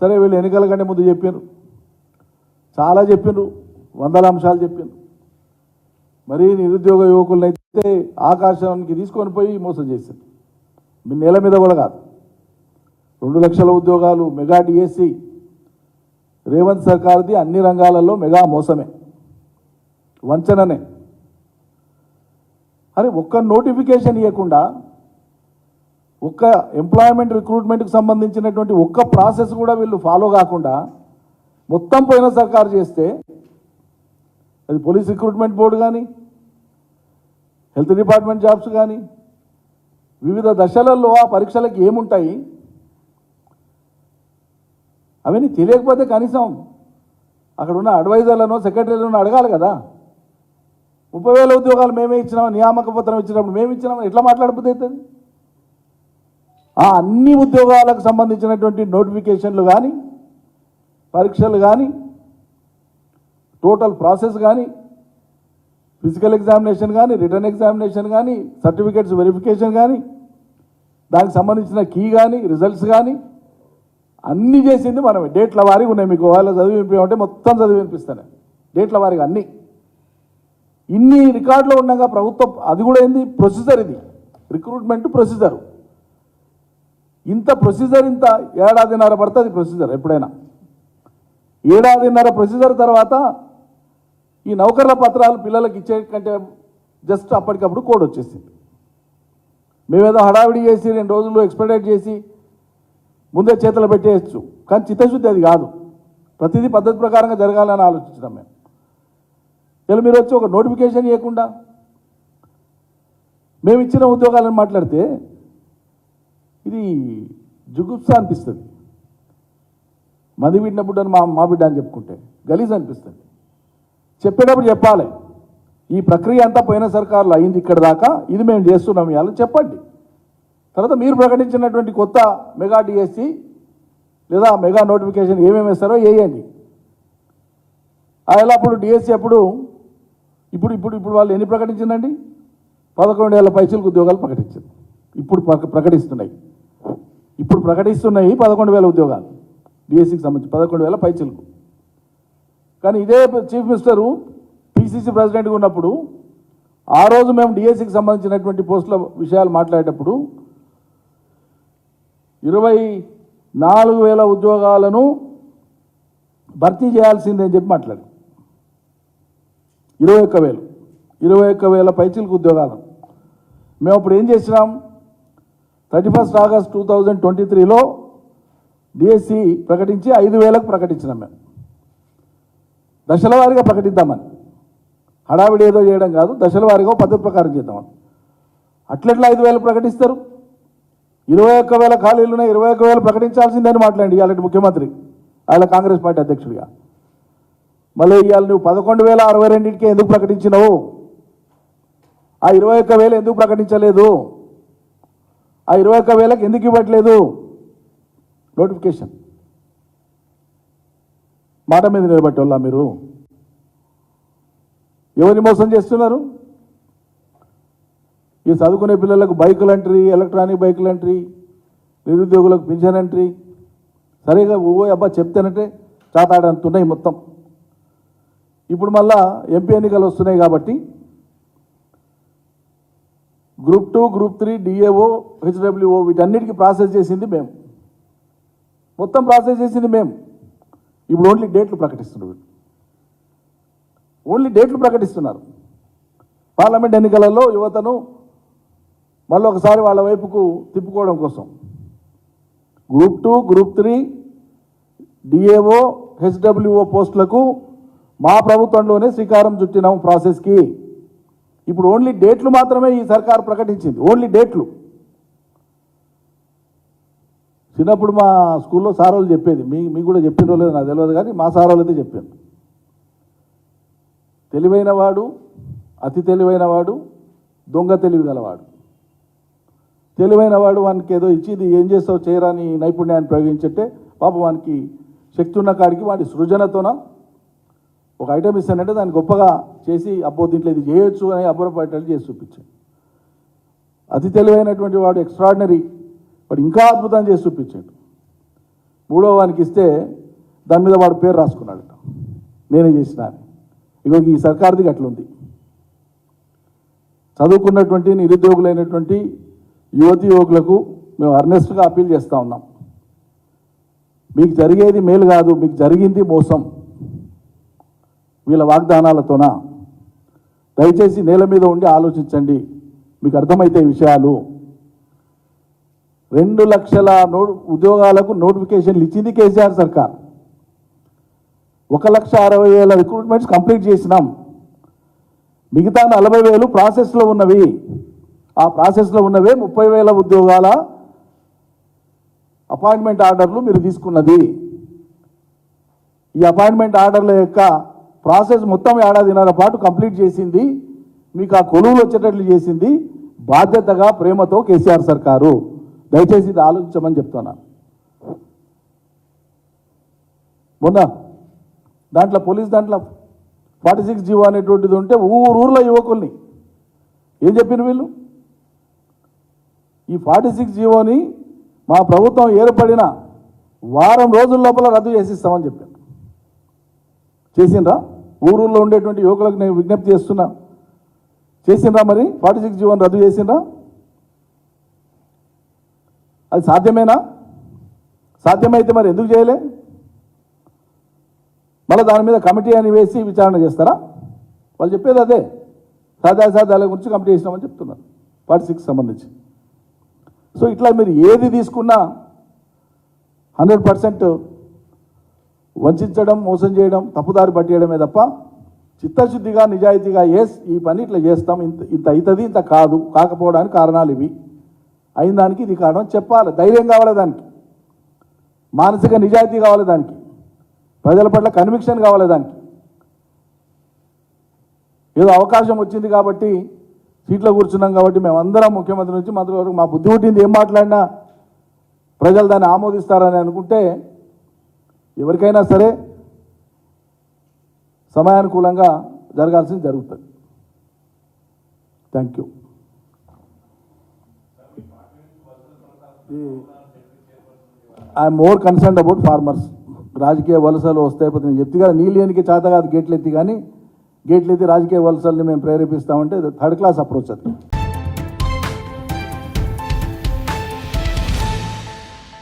సరే వీళ్ళు ఎన్నికల కంటే ముందు చెప్పారు చాలా చెప్పిండ్రు వందల అంశాలు చెప్పారు మరీ నిరుద్యోగ యువకులను అయితే ఆకాశానికి తీసుకొని పోయి మోసం చేసింది మీ నేల మీద కూడా కాదు. రెండు లక్షల ఉద్యోగాలు మెగా డిఎస్సి రేవంత్ సర్కార్ది అన్ని రంగాలలో మెగా మోసమే. వంచననే. అరే ఒక్క నోటిఫికేషన్ ఇవ్వకుండా ఒక్క ఎంప్లాయ్మెంట్ రిక్రూట్మెంట్కి సంబంధించినటువంటి ఒక్క ప్రాసెస్ కూడా వీళ్ళు ఫాలో కాకుండా మొత్తం పోయిన సర్కారు చేస్తే అది పోలీస్ రిక్రూట్మెంట్ బోర్డు కానీ హెల్త్ డిపార్ట్మెంట్ జాబ్స్ కానీ వివిధ దశలలో ఆ పరీక్షలకు ఏముంటాయి? అవన్నీ తెలియకపోతే కనీసం అక్కడ ఉన్న అడ్వైజర్లను సెక్రటరీలను అడగాలి కదా. ముప్పై వేల ఉద్యోగాలు మేమే ఇచ్చినాం నియామక పత్రం ఇచ్చినప్పుడు మేము ఇచ్చినాం ఎట్లా మాట్లాడబోతుంది ఆ అన్ని ఉద్యోగాలకు సంబంధించినటువంటి నోటిఫికేషన్లు కానీ పరీక్షలు కానీ టోటల్ ప్రాసెస్ కానీ ఫిజికల్ ఎగ్జామినేషన్ కానీ రిటర్న్ ఎగ్జామినేషన్ కానీ సర్టిఫికేట్స్ వెరిఫికేషన్ కానీ దానికి సంబంధించిన కీ కానీ రిజల్ట్స్ కానీ అన్నీ చేసింది మనమే. డేట్ల వారీగా ఉన్నాయి మీకు. వాళ్ళ చదివి మొత్తం చదివి వినిపిస్తాను. డేట్ల వారీగా అన్నీ. ఇన్ని రికార్డులో ఉండగా ప్రభుత్వం అది కూడా ఏంది? ప్రొసీజర్ ఇది. Recruitment procedure. ఇంత ప్రొసీజర్ ఇంత ఏడాదిన్నర పడుతుంది ప్రొసీజర్ ఎప్పుడైనా. ఏడాదిన్నర ప్రొసీజర్ తర్వాత ఈ నౌకర్ల పత్రాలు పిల్లలకి ఇచ్చే కంటే జస్ట్ అప్పటికప్పుడు కోడ్ వచ్చేసింది. మేమేదో హడావిడి చేసి రెండు రోజులు ఎక్స్పెడైట్ చేసి ముందే చేతులు పెట్టేయచ్చు. కానీ చిత్తశుద్ధి అది కాదు. ప్రతిదీ పద్ధతి ప్రకారంగా జరగాలని ఆలోచించినాం మేము. ఇలా మీరు వచ్చి ఒక నోటిఫికేషన్ ఇవ్వకుండా మేము ఇచ్చిన ఉద్యోగాలను మాట్లాడితే ఇది జుగుప్స అనిపిస్తుంది. మది బిడ్డ బిడ్డను మా మా బిడ్డ అని చెప్పుకుంటే గలీజ్ అనిపిస్తుంది. చెప్పేటప్పుడు చెప్పాలి. ఈ ప్రక్రియ అంతా పోయిన సర్కారులు అయింది ఇక్కడ దాకా ఇది మేము చేస్తున్నాం ఇవాళ చెప్పండి. తర్వాత మీరు ప్రకటించినటువంటి కొత్త మెగా డిఎస్సి లేదా మెగా నోటిఫికేషన్ ఏమేమి వేస్తారో వేయండి. అలా అప్పుడు డిఎస్సి అప్పుడు ఇప్పుడు ఇప్పుడు ఇప్పుడు వాళ్ళు ఎన్ని ప్రకటించిందండి? పదకొండు వేల పైసలకు ఉద్యోగాలు ప్రకటించారు ఇప్పుడు ప్రక- ప్రకటిస్తున్నాయి. ఇప్పుడు ప్రకటిస్తున్నాయి పదకొండు వేల ఉద్యోగాలు. డిఎస్సికి సంబంధించి పదకొండు వేల పైచలకు కానీ ఇదే చీఫ్ మినిస్టరు పిసిసి ప్రెసిడెంట్గా ఉన్నప్పుడు ఆ రోజు మేము డిఎస్సికి సంబంధించినటువంటి పోస్టుల విషయాలు మాట్లాడేటప్పుడు ఇరవై నాలుగు వేల ఉద్యోగాలను భర్తీ చేయాల్సిందే అని చెప్పి మాట్లాడు. ఇరవై ఒక్క వేలు. ఇరవై ఒక్క వేల పైచిలకు ఉద్యోగాలు. మేము అప్పుడు ఏం చేసినాం? Thirty first August two thousand twenty త్రీలో డిఎస్సి ప్రకటించి ఐదు వేలకు ప్రకటించినాం మేము. దశల వారీగా ప్రకటిద్దామని. హడావిడి ఏదో చేయడం కాదు దశల వారీగా పద్ధతి ప్రకారం చేద్దామని. అట్లెట్లా ఐదు వేలు ప్రకటిస్తారు? ఇరవై ఒక్క వేల ఖాళీలు ఉన్నాయి ఇరవై ఒక్క వేలు ప్రకటించాల్సిందని మాట్లాడి ఇవాళ ముఖ్యమంత్రి ఆయన కాంగ్రెస్ పార్టీ అధ్యక్షుడిగా. మళ్ళీ ఇవాళ నువ్వు పదకొండు వేల అరవై రెండింటికి ఎందుకు ప్రకటించినావు? ఆ ఇరవై ఒక్క వేలు ఎందుకు ప్రకటించలేదు? ఆ ఇరవై ఒక్క వేలకు ఎందుకు ఇవ్వట్లేదు? నోటిఫికేషన్ మాట మీద నిలబెట్టోళ్ళా మీరు? ఎవరిని మోసం చేస్తున్నారు? ఈ చదువుకునే పిల్లలకు బైకులు అంట్రీ ఎలక్ట్రానిక్ బైకులు అంట్రీ నిరుద్యోగులకు పింఛన్ అంట్రీ సరిగా ఓ అబ్బా చెప్తేనంటే చాతాడంతున్నాయి మొత్తం. ఇప్పుడు మళ్ళా ఎంపీ ఎన్నికలు వస్తున్నాయి కాబట్టి group two group three DAO HWO వీటన్నిటికీ ప్రాసెస్ చేసింది మేము. మొత్తం ప్రాసెస్ చేసింది మేము. ఇప్పుడు ఓన్లీ డేట్లు ప్రకటిస్తున్నారు వీళ్ళు. ఓన్లీ డేట్లు ప్రకటిస్తున్నారు. పార్లమెంట్ ఎన్నికలలో యువతను మళ్ళీ ఒకసారి వాళ్ళ వైపుకు తిప్పుకోవడం కోసం. Group two group three DAO HWO పోస్టులకు మా ప్రభుత్వంలోనే శ్రీకారం చుట్టినాం ప్రాసెస్కి ఇప్పుడు ఓన్లీ డేట్లు మాత్రమే ఈ సర్కారు ప్రకటించింది. ఓన్లీ డేట్లు. చిన్నప్పుడు మా స్కూల్లో సార్ వాళ్ళు చెప్పేది. మీ మీకు కూడా చెప్పిన లేదు నాకు తెలియదు కానీ మా సార్ వాళ్ళు అయితే చెప్పాను తెలివైన వాడు అతి తెలివైన వాడు దొంగ తెలివి గలవాడు. తెలివైన వాడు వానికి ఏదో ఇచ్చి ఇది ఏం చేస్తావు చేయరాని నైపుణ్యాన్ని ప్రయోగించట్టే పాప వానికి శక్తి ఉన్న కాడికి వాడి సృజనతోన ఒక ఐటమ్ ఇస్తానంటే దాన్ని గొప్పగా చేసి అబ్బో దీంట్లో ఇది చేయొచ్చు అని అబ్బురపడేటట్టు చేసి చూపించాడు. అతి తెలివైనటువంటి వాడు ఎక్స్ట్రాడినరీ వాడు ఇంకా అద్భుతం చేసి చూపించాడు. మూడో వానికి ఇస్తే దాని మీద వాడు పేరు రాసుకున్నాడు నేనే చేసిన ఇగో ఈ సర్కార్ది అట్లుంది చదువుకున్నటువంటి నిరుద్యోగులైనటువంటి యువతి యువకులకు మేము అర్నెస్ట్గా అప్పీల్ చేస్తూ ఉన్నాం. మీకు జరిగేది మేలు కాదు మీకు జరిగింది మోసం. వీళ్ళ వాగ్దానాలతోన దయచేసి నేల మీద ఉండి ఆలోచించండి. మీకు అర్థమైతే విషయాలు. రెండు లక్షల నో ఉద్యోగాలకు నోటిఫికేషన్లు ఇచ్చింది కేసీఆర్ సర్కార్. ఒక లక్ష అరవై వేల రిక్రూట్మెంట్స్ కంప్లీట్ చేసినాం. మిగతా నలభై వేలు ప్రాసెస్లో ఉన్నవి. ఆ ప్రాసెస్లో ఉన్నవే ముప్పై వేల ఉద్యోగాల అపాయింట్మెంట్ ఆర్డర్లు మీరు తీసుకున్నది. ఈ అపాయింట్మెంట్ ఆర్డర్ల యొక్క ప్రాసెస్ మొత్తం ఏడాదిన్నర పాటు కంప్లీట్ చేసింది. మీకు ఆ కొలువులు వచ్చేటట్లు చేసింది. బాధ్యతగా ప్రేమతో కేసీఆర్ సర్కారు. దయచేసి ఇది ఆలోచించమని చెప్తున్నాను మొన్న దాంట్లో పోలీస్ దాంట్లో ఫార్టీ సిక్స్ జీవో అనేటువంటిది ఉంటే ఊరు యువకుల్ని ఏం చెప్పిన వీళ్ళు? ఈ ఫార్టీ సిక్స్ జీవోని మా ప్రభుత్వం ఏర్పడిన వారం రోజుల లోపల రద్దు చేసిస్తామని చెప్పారు. చేసిండ్రా? ఊరూళ్ళో ఉండేటువంటి యువకులకు నేను విజ్ఞప్తి చేస్తున్నా. చేసిండ్రా మరి? ఫార్టీ సిక్స్ జీవన్ రద్దు చేసిండ్రా? అది సాధ్యమేనా? సాధ్యమైతే మరి ఎందుకు చేయలే? మళ్ళీ దాని మీద కమిటీ అని వేసి విచారణ చేస్తారా? వాళ్ళు చెప్పేది అదే. సాధ్యాసాధ్యాల గురించి కమిటీ చేసినామని చెప్తున్నారు. ఫార్టీ సిక్స్ సంబంధించి. సో ఇట్లా మీరు ఏది తీసుకున్నా హండ్రెడ్ పర్సెంట్ వంచడం మోసం చేయడం తప్పుదారి పట్టేయడమే తప్ప చిత్తశుద్ధిగా నిజాయితీగా ఏ ఈ పని ఇట్లా చేస్తాం ఇంత ఇంత అవుతుంది ఇంత కాదు కాకపోవడానికి కారణాలు ఇవి. అయిన దానికి ఇది కారణం చెప్పాలి. ధైర్యం కావాలి దానికి. మానసిక నిజాయితీ కావాలి దానికి. ప్రజల పట్ల కన్విక్షన్ కావాలి దానికి. ఏదో అవకాశం వచ్చింది కాబట్టి సీట్లో కూర్చున్నాం కాబట్టి మేమందరం ముఖ్యమంత్రి నుంచి మంత్రి వరకు మా బుద్ధి పుట్టింది ఏం మాట్లాడినా ప్రజలు దాన్ని ఆమోదిస్తారని అనుకుంటే ఎవరికైనా సరే సమయానుకూలంగా జరగాల్సింది జరుగుతుంది. Thank you I'm more concern about farmers రాజకీయ వలసలు వస్తాయి పోతే నేను చెప్తే కదా నీళ్ళు ఎనికి చేత కాదు గేట్లు ఎత్తి కానీ గేట్లు ఎత్తి రాజకీయ వలసల్ని మేము ప్రేరేపిస్తామంటే థర్డ్ క్లాస్ అప్రోచ్ అది.